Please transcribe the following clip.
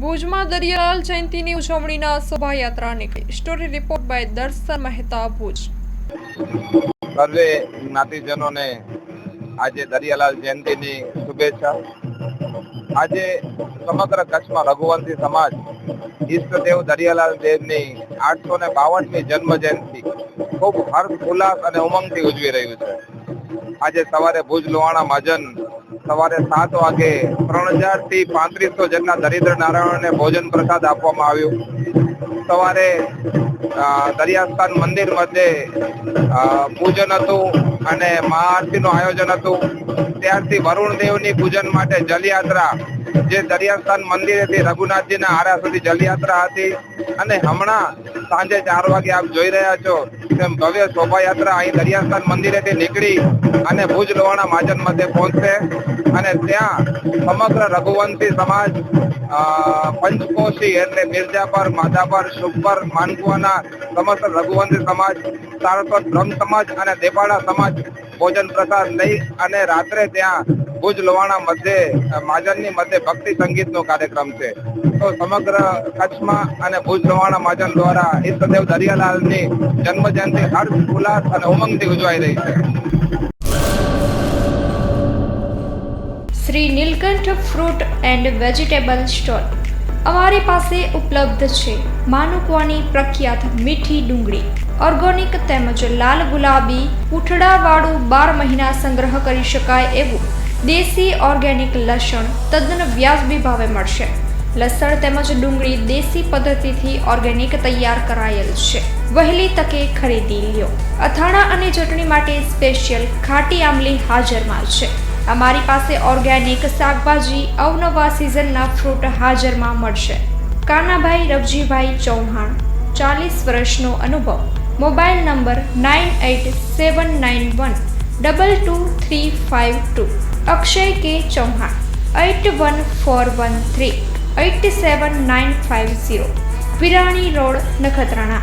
ભુજમાં દરિયાલાલ જયંતીની ઉજવણીના શોભાયાત્રા નીકળી. સ્ટોરી રિપોર્ટ બાય દર્શન મહેતા ભુજ. સર્વે જ્ઞાતિજનોને આજે દરિયાલાલ જયંતિની શુભેચ્છા. આજે સમગ્ર કચ્છમાં રઘુવંશી સમાજ ઈષ્ટદેવ દરિયાલાલ દેવની આઠસો ને બાવનમી જન્મ જયંતિ ખૂબ હર્ષ ઉલ્લાસ અને ઉમંગથી ઉજવી રહ્યું છે. આજે સવારે ભુજ લોહાણા મહાજન સવારે સાત વાગે ત્રણ હજારથી પાંત્રીસો જેટલા દરિદ્ર નારાયણને ભોજન પ્રસાદ આપવામાં આવ્યું. સવારે દરિયાસ્થાન મંદિર મધ્યે પૂજન હતું અને મહાઆરતીનું આયોજન હતું. ત્યારથી વરુણ દેવની પૂજન માટે જલયાત્રા જે દરિયાસ્થાન મંદિરેથી રઘુનાથજીના આરા સુધી જલયાત્રા હતી. અને હમણાં સાંજે ચાર વાગે આપ જોઈ રહ્યા છો તેમ ભવ્ય શોભાયાત્રા અહીં દરિયાસ્થાન મંદિરેથી નીકળી અને ભુજ લોહાણા મહાજન મધ્યે પહોંચશે. અને ત્યાં સમગ્ર રઘુવંશી સમાજ પંચકોશી એટલે મિર્જાપર માધાપર, શુભપર, માનકુવાના સમસ્ત રઘુવંશી સમાજ સારસ્વત બ્રહ્મ સમાજ અને દેપાડા સમાજ ભોજન પ્રસાદ લઈ અને રાત્રે ત્યાં ભુજ લોહાણા મધ્યે મહાજનની મધ્યે ભક્તિ સંગીતનો કાર્યક્રમ છે. તો સમગ્ર કચ્છમાં અને ભુજ લોહાણા મહાજન દ્વારા ઈષ્ટદેવ દરિયાલાલની જન્મ જયંતિ હર્ષ, ઉલ્લાસ અને ઉમંગથી ઉજવાઈ રહી છે. Shri Nilkanth fruit and vegetable store અમારી પાસે ઉપલબ્ધ છે. માનુકવાની પ્રખ્યાત મીઠી ડુંગળી, ઓર્ગોનિક તેમજ લાલ ગુલાબી પૂંઠડાવાળું બાર મહિના સંગ્રહ કરી શકાય એવું. દેશી ઓર્ગેનિક લસણ તદ્દન વ્યાજબી ભાવે મળશે. લસણ તેમજ ડુંગળી દેશી પદ્ધતિથી ઓર્ગેનિક તૈયાર કરાયેલ છે. વહેલી તકે ખરીદી લ્યો. અથાણા અને ચટણી માટે સ્પેશિયલ ખાટી આમલી હાજરમાં છે. અમારી પાસે ઓર્ગેનિક શાકભાજી અવનવા સિઝનના ફ્રૂટ હાજરમાં મળશે. કાનાભાઈ રવજીભાઈ ચૌહાણ, ચાલીસ વર્ષનો અનુભવ. Mobile number nine eight seven nine one, double two three five two. Akshay K Chauhan eight one four one three eight seven nine five zero Virani road Nakhatrana